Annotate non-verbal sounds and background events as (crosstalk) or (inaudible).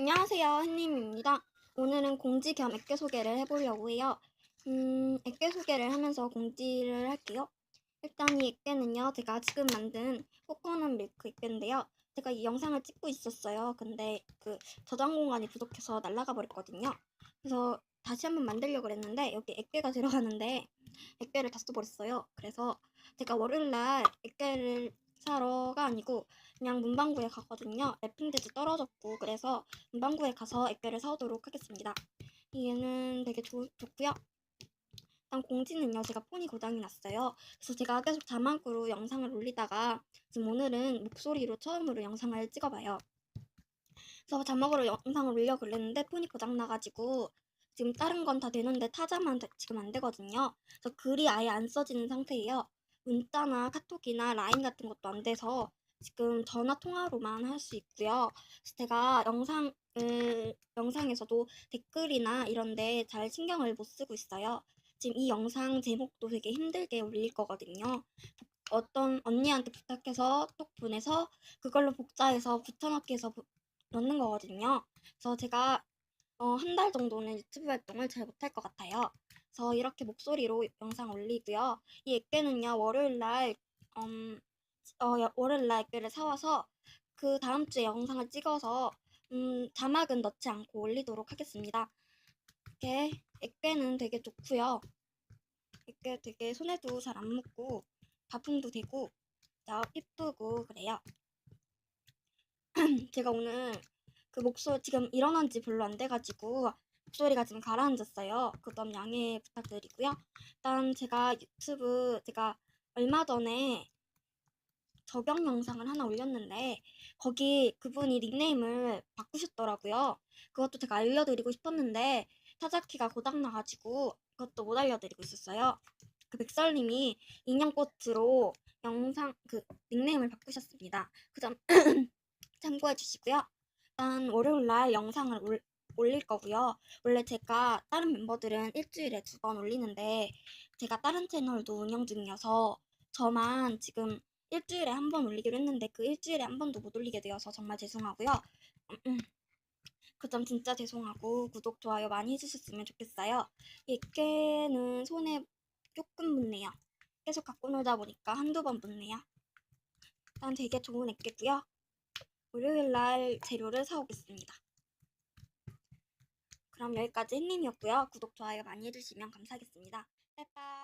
안녕하세요, 햇님입니다. 오늘은 공지 겸 액계 소개를 해보려고 해요. 음, 액계 소개를 하면서 공지를 할게요. 일단 이 액계는요, 제가 지금 만든 코코넛 밀크 액계인데요. 제가 이 영상을 찍고 있었어요. 근데 그 저장 공간이 부족해서 날아가 버렸거든요. 그래서 다시 한번 만들려고 그랬는데 여기 액계가 (laughs) 들어가는데 액계를 다 써버렸어요. 그래서 제가 월요일날 액계를 사러가 아니고 그냥 문방구에 갔거든요. 랩핑대도 떨어졌고 그래서 문방구에 가서 액계를 사오도록 하겠습니다. 얘는 되게 좋, 좋고요. 일단 공지는요. 제가 폰이 고장이 났어요. 그래서 제가 계속 자막으로 영상을 올리다가 지금 오늘은 목소리로 처음으로 영상을 찍어봐요. 그래서 자막으로 영상을 올려고 그랬는데 폰이 고장나가지고 지금 다른 건 다 되는데 타자만 되- 지금 안 되거든요. 그래서 글이 아예 안 써지는 상태예요. 문자나 카톡이나 라인 같은 것도 안 돼서 지금 전화 통화로만 할 수 있고요. 제가 영상을 영상에서도 댓글이나 이런데 잘 신경을 못 쓰고 있어요. 지금 이 영상 제목도 되게 힘들게 올릴 거거든요. 어떤 언니한테 부탁해서 톡 보내서 그걸로 복사해서 붙여넣기 해서 부- 넣는 거거든요. 그래서 제가 어, 한 달 정도는 유튜브 활동을 잘 못할 것 같아요. 그래서 이렇게 목소리로 영상 올리고요. 이 액계는요, 월요일 날, 음, 어, 여- 월요일 날 액계를 사와서 그 다음 주에 영상을 찍어서, 음, 자막은 넣지 않고 올리도록 하겠습니다. 이렇게 액계는 되게 좋고요. 액계 되게 손에도 잘 안 묻고, 바풍도 되고, 자, 이쁘고, 그래요. (clears throat) 제가 오늘 그 목소리 지금 일어난 지 별로 안 돼가지고 목소리가 지금 가라앉았어요. 그 점 양해 부탁드리고요. 일단 제가 유튜브 제가 얼마 전에 저격 영상을 하나 올렸는데 거기 그분이 닉네임을 바꾸셨더라고요. 그것도 제가 알려드리고 싶었는데 타자키가 고장나가지고 그것도 못 알려드리고 있었어요. 그 백설님이 인형꽃으로 영상 그 닉네임을 바꾸셨습니다. 그 점 (clears throat) 참고해 주시고요. 일단 월요일 날 영상을 올, 올릴 거고요. 원래 제가 다른 멤버들은 일주일에 두 번 올리는데 제가 다른 채널도 운영 중이어서 저만 지금 일주일에 한 번 올리기로 했는데 그 일주일에 한 번도 못 올리게 되어서 정말 죄송하고요. 그 점 진짜 죄송하고 구독, 좋아요 많이 해주셨으면 좋겠어요. 이 액계는 손에 조금 묻네요. 계속 갖고 놀다 보니까 한두 번 묻네요. 일단 되게 좋은 액계고요. 월요일 날 재료를 사오겠습니다. 그럼 여기까지 햇님이었고요. 구독, 좋아요 많이 해주시면 감사하겠습니다. 빠이빠이.